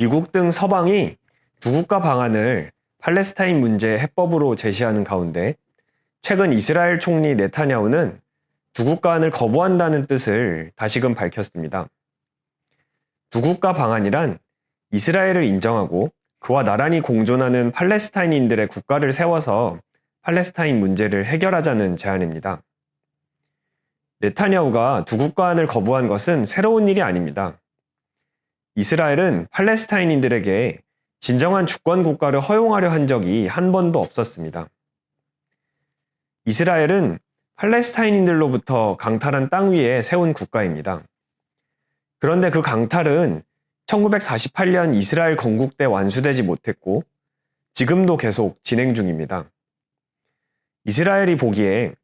미국 등 서방이 두 국가 방안을 팔레스타인 문제 해법으로 제시하는 가운데 최근 이스라엘 총리 네타냐후는 두 국가안을 거부한다는 뜻을 다시금 밝혔습니다. 두 국가 방안이란 이스라엘을 인정하고 그와 나란히 공존하는 팔레스타인인들의 국가를 세워서 팔레스타인 문제를 해결하자는 제안입니다. 네타냐후가 두 국가안을 거부한 것은 새로운 일이 아닙니다. 이스라엘은 팔레스타인인들에게 진정한 주권 국가를 허용하려 한 적이 한 번도 없었습니다. 이스라엘은 팔레스타인인들로부터 강탈한 땅 위에 세운 국가입니다. 그런데 그 강탈은 1948년 이스라엘 건국 때 완수되지 못했고 지금도 계속 진행 중입니다. 이스라엘이 보기에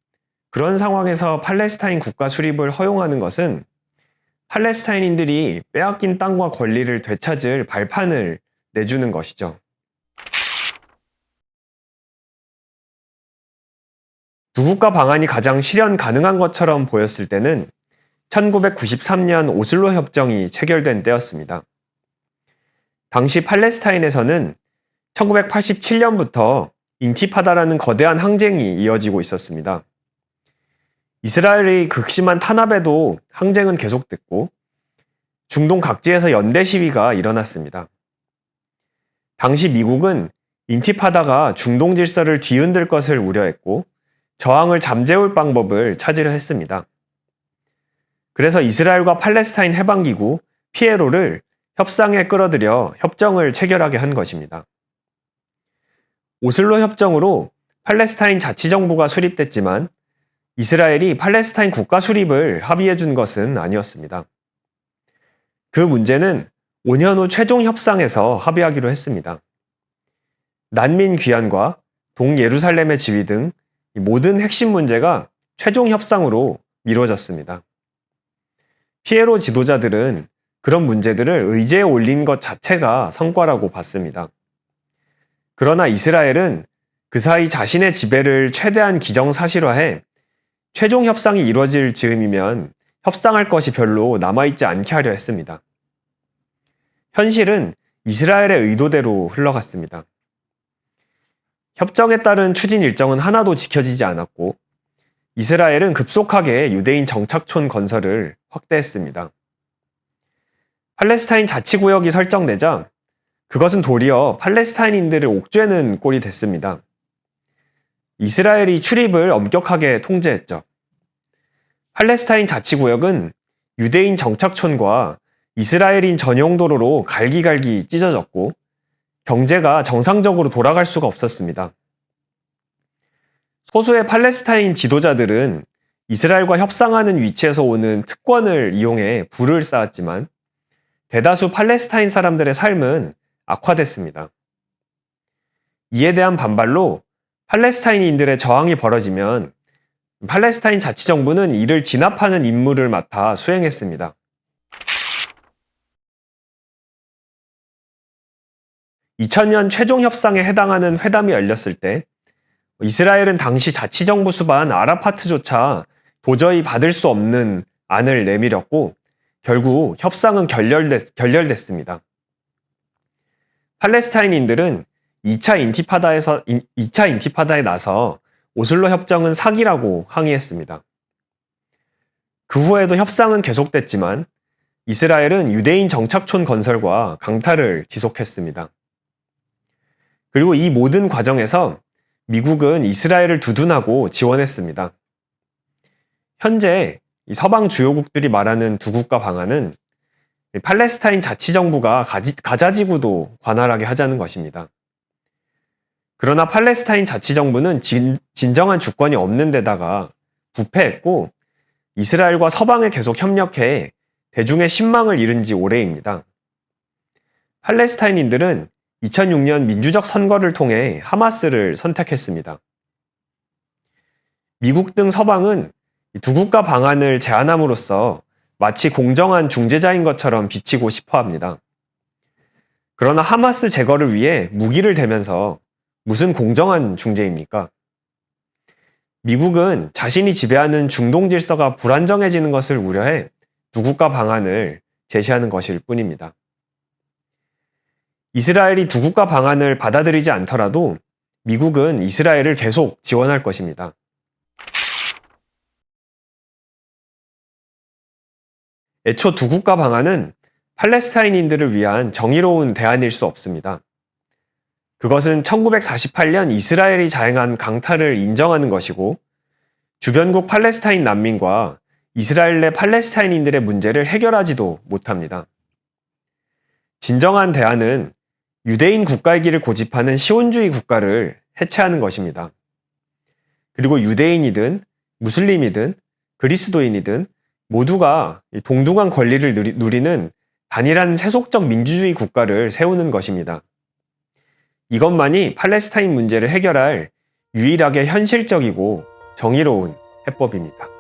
그런 상황에서 팔레스타인 국가 수립을 허용하는 것은 팔레스타인인들이 빼앗긴 땅과 권리를 되찾을 발판을 내주는 것이죠. 두 국가 방안이 가장 실현 가능한 것처럼 보였을 때는 1993년 오슬로 협정이 체결된 때였습니다. 당시 팔레스타인에서는 1987년부터 인티파다라는 거대한 항쟁이 이어지고 있었습니다. 이스라엘의 극심한 탄압에도 항쟁은 계속됐고 중동 각지에서 연대 시위가 일어났습니다. 당시 미국은 인티파다가 중동 질서를 뒤흔들 것을 우려했고 저항을 잠재울 방법을 찾으려 했습니다. 그래서 이스라엘과 팔레스타인 해방기구 피에로를 협상에 끌어들여 협정을 체결하게 한 것입니다. 오슬로 협정으로 팔레스타인 자치정부가 수립됐지만 이스라엘이 팔레스타인 국가 수립을 합의해 준 것은 아니었습니다. 그 문제는 5년 후 최종 협상에서 합의하기로 했습니다. 난민 귀환과 동예루살렘의 지위 등 모든 핵심 문제가 최종 협상으로 미뤄졌습니다. 피에로 지도자들은 그런 문제들을 의제에 올린 것 자체가 성과라고 봤습니다. 그러나 이스라엘은 그 사이 자신의 지배를 최대한 기정사실화해 최종 협상이 이루어질 즈음이면 협상할 것이 별로 남아있지 않게 하려 했습니다. 현실은 이스라엘의 의도대로 흘러갔습니다. 협정에 따른 추진 일정은 하나도 지켜지지 않았고 이스라엘은 급속하게 유대인 정착촌 건설을 확대했습니다. 팔레스타인 자치구역이 설정되자 그것은 도리어 팔레스타인인들을 옥죄는 꼴이 됐습니다. 이스라엘이 출입을 엄격하게 통제했죠. 팔레스타인 자치구역은 유대인 정착촌과 이스라엘인 전용 도로로 갈기갈기 찢어졌고 경제가 정상적으로 돌아갈 수가 없었습니다. 소수의 팔레스타인 지도자들은 이스라엘과 협상하는 위치에서 오는 특권을 이용해 부를 쌓았지만 대다수 팔레스타인 사람들의 삶은 악화됐습니다. 이에 대한 반발로 팔레스타인인들의 저항이 벌어지면 팔레스타인 자치정부는 이를 진압하는 임무를 맡아 수행했습니다. (2000년) 최종 협상에 해당하는 회담이 열렸을 때 이스라엘은 당시 자치정부 수반 아라파트조차 도저히 받을 수 없는 안을 내밀었고 결국 협상은 결렬됐, 결렬됐습니다. 팔레스타인인들은 2차 인티파다에서 2차 인티파다에 나서 오슬로 협정은 사기라고 항의했습니다. 그 후에도 협상은 계속됐지만 이스라엘은 유대인 정착촌 건설과 강탈을 지속했습니다. 그리고 이 모든 과정에서 미국은 이스라엘을 두둔하고 지원했습니다. 현재 서방 주요국들이 말하는 두 국가 방안은 팔레스타인 자치정부가 가자 지구도 관할하게 하자는 것입니다. 그러나 팔레스타인 자치정부는 진, 진정한 주권이 없는 데다가 부패했고 이스라엘과 서방에 계속 협력해 대중의 신망을 잃은 지 오래입니다. 팔레스타인인들은 2006년 민주적 선거를 통해 하마스를 선택했습니다. 미국 등 서방은 두 국가 방안을 제안함으로써 마치 공정한 중재자인 것처럼 비치고 싶어 합니다. 그러나 하마스 제거를 위해 무기를 대면서 무슨 공정한 중재입니까? 미국은 자신이 지배하는 중동 질서가 불안정해지는 것을 우려해 두 국가 방안을 제시하는 것일 뿐입니다. 이스라엘이 두 국가 방안을 받아들이지 않더라도 미국은 이스라엘을 계속 지원할 것입니다. 애초 두 국가 방안은 팔레스타인인들을 위한 정의로운 대안일 수 없습니다. 그것은 1948년 이스라엘이 자행한 강탈을 인정하는 것이고 주변국 팔레스타인 난민과 이스라엘 내 팔레스타인인들의 문제를 해결하지도 못합니다. 진정한 대안은 유대인 국가의 길을 고집하는 시온주의 국가를 해체하는 것입니다. 그리고 유대인이든 무슬림이든 그리스도인이든 모두가 이 동등한 권리를 누리- 누리는 단일한 세속적 민주주의 국가를 세우는 것입니다. 이것만이 팔레스타인 문제를 해결할 유일하게 현실적이고 정의로운 해법입니다.